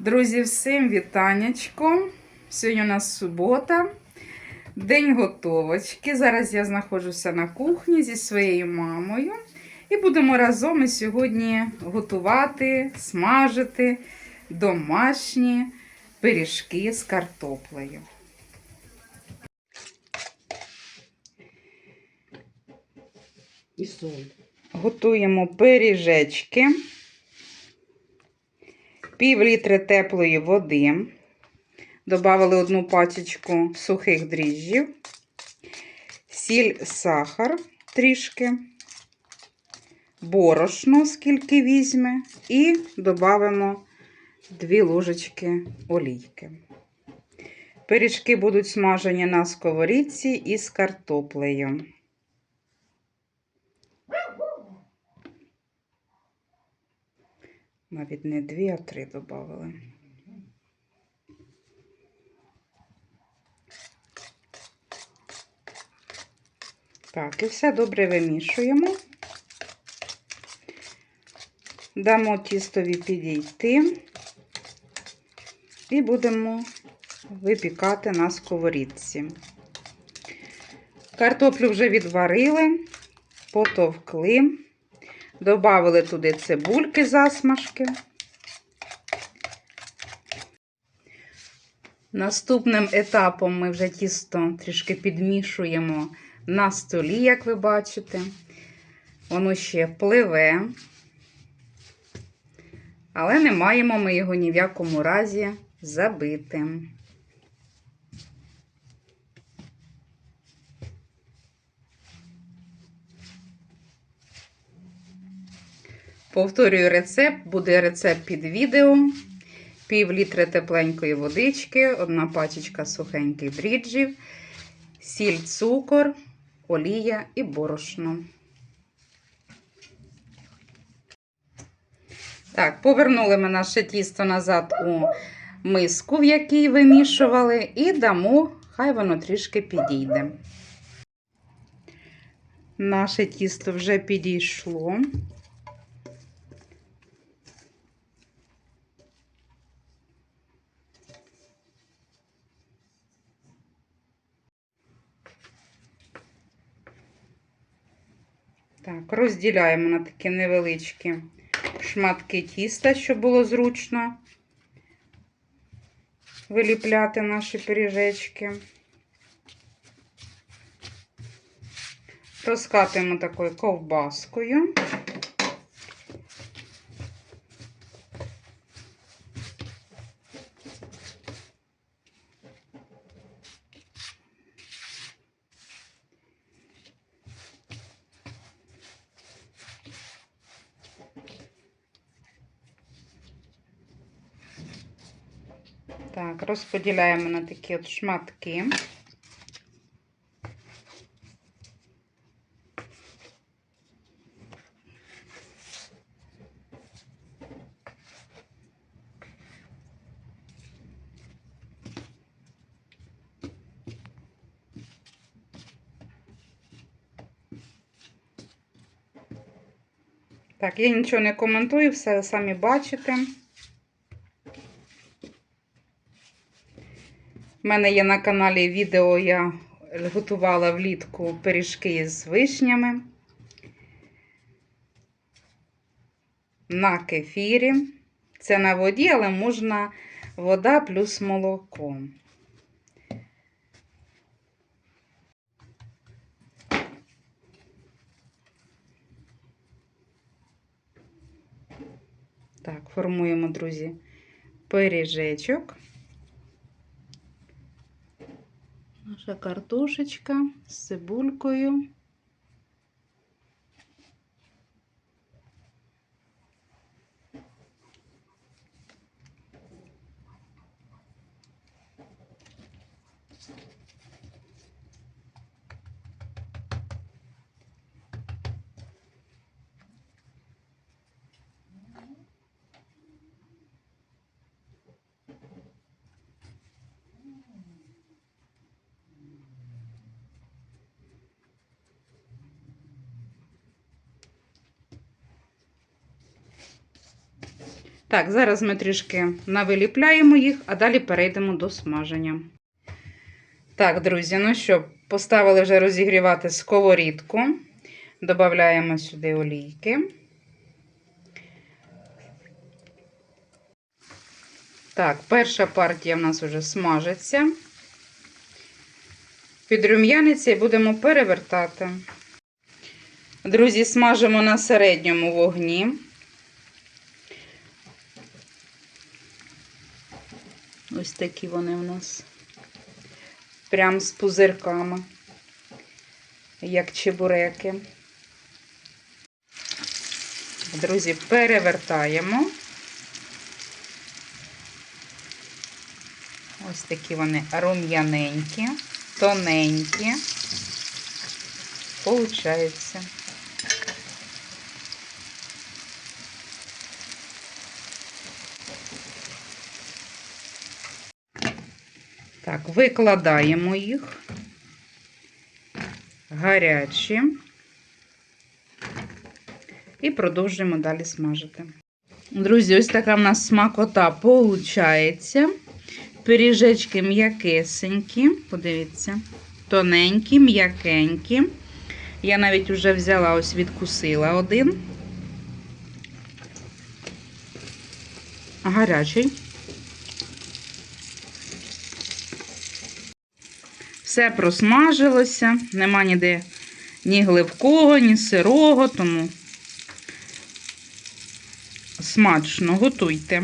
Друзі, всім вітанечко. Сьогодні у нас субота, день готовочки. Зараз я знаходжуся на кухні зі своєю мамою. І будемо разом і сьогодні готувати, смажити домашні пиріжки з картоплею. І соль. Готуємо пиріжечки, пів літри теплої води. Добавили одну пачечку сухих дріжджів, сіль, сахар трішки, борошно, скільки візьме, і додамо 2 ложечки олійки. Пиріжки будуть смажені на сковорідці із картоплею. Навіть не дві, а три додали. Так, і все добре вимішуємо. Дамо тістові підійти і будемо випікати на сковорідці. Картоплю вже відварили, потовкли. Добавили туди цибульки засмажки. Наступним етапом ми вже тісто трішки підмішуємо на столі, як ви бачите. Воно ще пливе, але не маємо ми його ні в якому разі забити. Повторюю рецепт, буде рецепт під відео. Пів літри тепленької водички, одна пачечка сухеньких дріджів, сіль, цукор, олія і борошно. Так, повернули ми наше тісто назад у миску, в якій вимішували, і дамо, хай воно трішки підійде. Наше тісто вже підійшло. Так, розділяємо на такі невеличкі шматки тіста, щоб було зручно виліпляти наші пиріжечки. Розкатуємо такою ковбаскою. Так, розподіляємо на такі от шматки. Так, я нічого не коментую, все ви самі бачите. У мене є на каналі відео, я готувала влітку пиріжки з вишнями на кефірі. Це на воді, але можна вода плюс молоко. Так, формуємо, друзі, пиріжечок. Картошечка з цибулькою. Так, зараз ми трішки навиліпляємо їх, а далі перейдемо до смаження. Так, друзі, ну що, поставили вже розігрівати сковорідку. Додаємо сюди олійки. Так, перша партія в нас вже смажиться. Підрум'яниться і будемо перевертати. Друзі, смажимо на середньому вогні. Ось такі вони в нас. Прям з пузирками, як чебуреки. Друзі, перевертаємо. Ось такі вони рум'яненькі, тоненькі. Получається. Так, викладаємо їх. Гарячі. І продовжуємо далі смажити. Друзі, ось така в нас смакота получається. Пиріжечки м'якесенькі, подивіться, тоненькі, м'якенькі. Я навіть вже взяла, ось відкусила один. Гарячий. Все просмажилося, нема ніде ні гливкого, ні сирого, тому смачно готуйте.